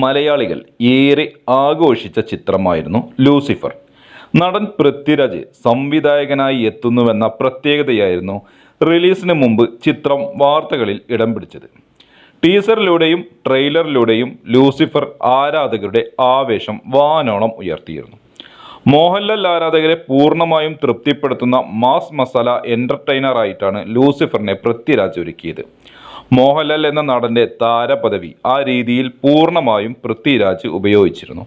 മലയാളികൾ ഏറെ ആഘോഷിച്ച ചിത്രമായിരുന്നു ലൂസിഫർ. നടൻ പൃഥ്വിരാജ് സംവിധായകനായി എത്തുന്നുവെന്ന പ്രത്യേകതയായിരുന്നു റിലീസിന് മുമ്പ് ചിത്രം വാർത്തകളിൽ ഇടം പിടിച്ചത്. ടീസറിലൂടെയും ട്രെയിലറിലൂടെയും ലൂസിഫർ ആരാധകരുടെ ആവേശം വാനോളം ഉയർത്തിയിരുന്നു. മോഹൻലാൽ ആരാധകരെ പൂർണമായും തൃപ്തിപ്പെടുത്തുന്ന മാസ് മസാല എന്റർടൈനറായിട്ടാണ് ലൂസിഫറിനെ പൃഥ്വിരാജ് ഒരുക്കിയത്. മോഹൻലാൽ എന്ന നടന്റെ താരപദവി ആ രീതിയിൽ പൂർണമായും പൃഥ്വിരാജ് ഉപയോഗിച്ചിരുന്നു.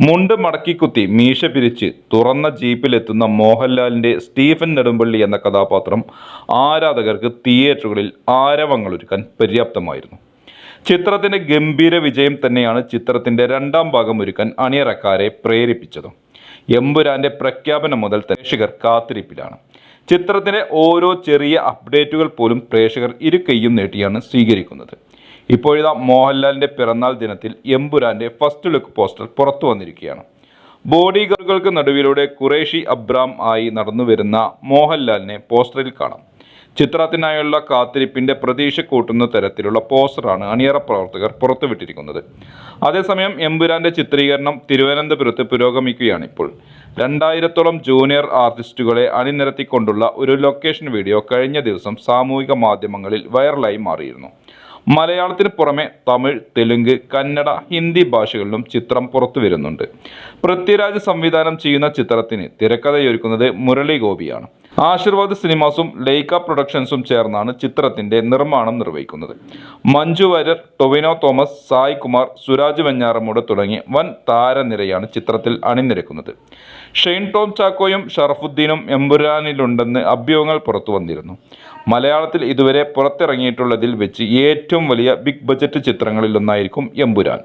മുണ്ട് മടക്കിക്കുത്തി മീശ പിരിച്ച് തുറന്ന ജീപ്പിലെത്തുന്ന മോഹൻലാലിന്റെ സ്റ്റീഫൻ നെടുമ്പള്ളി എന്ന കഥാപാത്രം ആരാധകർക്ക് തിയേറ്ററുകളിൽ ആരവങ്ങളൊരുക്കാൻ പര്യാപ്തമായിരുന്നു. ചിത്രത്തിന്റെ ഗംഭീര വിജയം തന്നെയാണ് ചിത്രത്തിന്റെ രണ്ടാം ഭാഗം ഒരുക്കാൻ അണിയറക്കാരെ പ്രേരിപ്പിച്ചതും. എമ്പുരാന്റെ പ്രഖ്യാപനം മുതൽ പ്രേക്ഷകർ കാത്തിരിപ്പിലാണ്. ചിത്രത്തിന്റെ ഓരോ ചെറിയ അപ്ഡേറ്റുകൾ പോലും പ്രേക്ഷകർ ഇരു കൈയും നീട്ടിയാണ് സ്വീകരിക്കുന്നത്. ഇപ്പോഴിതാ മോഹൻലാലിന്റെ പിറന്നാൾ ദിനത്തിൽ എമ്പുരാന്റെ ഫസ്റ്റ് ലുക്ക് പോസ്റ്റർ പുറത്തു വന്നിരിക്കുകയാണ്. ബോഡി ഗാർഡുകൾക്ക് നടുവിലൂടെ കുറേഷി അബ്രാം ആയി നടന്നു വരുന്ന മോഹൻലാലിനെ പോസ്റ്ററിൽ കാണാം. ചിത്രത്തിനായുള്ള കാത്തിരിപ്പിന്റെ പ്രതീക്ഷ കൂട്ടുന്ന തരത്തിലുള്ള പോസ്റ്ററാണ് അണിയറ പ്രവർത്തകർ പുറത്തുവിട്ടിരിക്കുന്നത്. അതേസമയം എമ്പുരാന്റെ ചിത്രീകരണം തിരുവനന്തപുരത്ത് പുരോഗമിക്കുകയാണ് ഇപ്പോൾ. രണ്ടായിരത്തോളം ജൂനിയർ ആർട്ടിസ്റ്റുകളെ അണിനിരത്തിക്കൊണ്ടുള്ള ഒരു ലൊക്കേഷൻ വീഡിയോ കഴിഞ്ഞ ദിവസം സാമൂഹിക മാധ്യമങ്ങളിൽ വൈറലായി മാറിയിരുന്നു. മലയാളത്തിന് പുറമെ തമിഴ് തെലുങ്ക് കന്നഡ ഹിന്ദി ഭാഷകളിലും ചിത്രം പുറത്തു വരുന്നുണ്ട് പൃഥ്വിരാജ് സംവിധാനം ചെയ്യുന്ന ചിത്രത്തിന് തിരക്കഥയൊരുക്കുന്നത് മുരളി ഗോപിയാണ്. ആശീർവാദ് സിനിമാസും ലൈക്ക പ്രൊഡക്ഷൻസും ചേർന്നാണ് ചിത്രത്തിന്റെ നിർമ്മാണം നിർവഹിക്കുന്നത്. മഞ്ജു വാര്യർ ടൊവിനോ തോമസ് സായ് കുമാർ സുരാജ് വെഞ്ഞാറമൂട് തുടങ്ങി വൻ താരനിരയാണ് ചിത്രത്തിൽ അണിനിരക്കുന്നത്. ഷെയ്ൻ ടോം ചാക്കോയും ഷറഫുദ്ദീനും എമ്പുരാനിലുണ്ടെന്ന് അഭ്യൂഹങ്ങൾ പുറത്തു വന്നിരുന്നു. മലയാളത്തിൽ ഇതുവരെ പുറത്തിറങ്ങിയിട്ടുള്ളതിൽ വെച്ച് ഏറ്റവും വലിയ ബിഗ് ബജറ്റ് ചിത്രങ്ങളിലൊന്നായിരിക്കും എമ്പുരാൻ.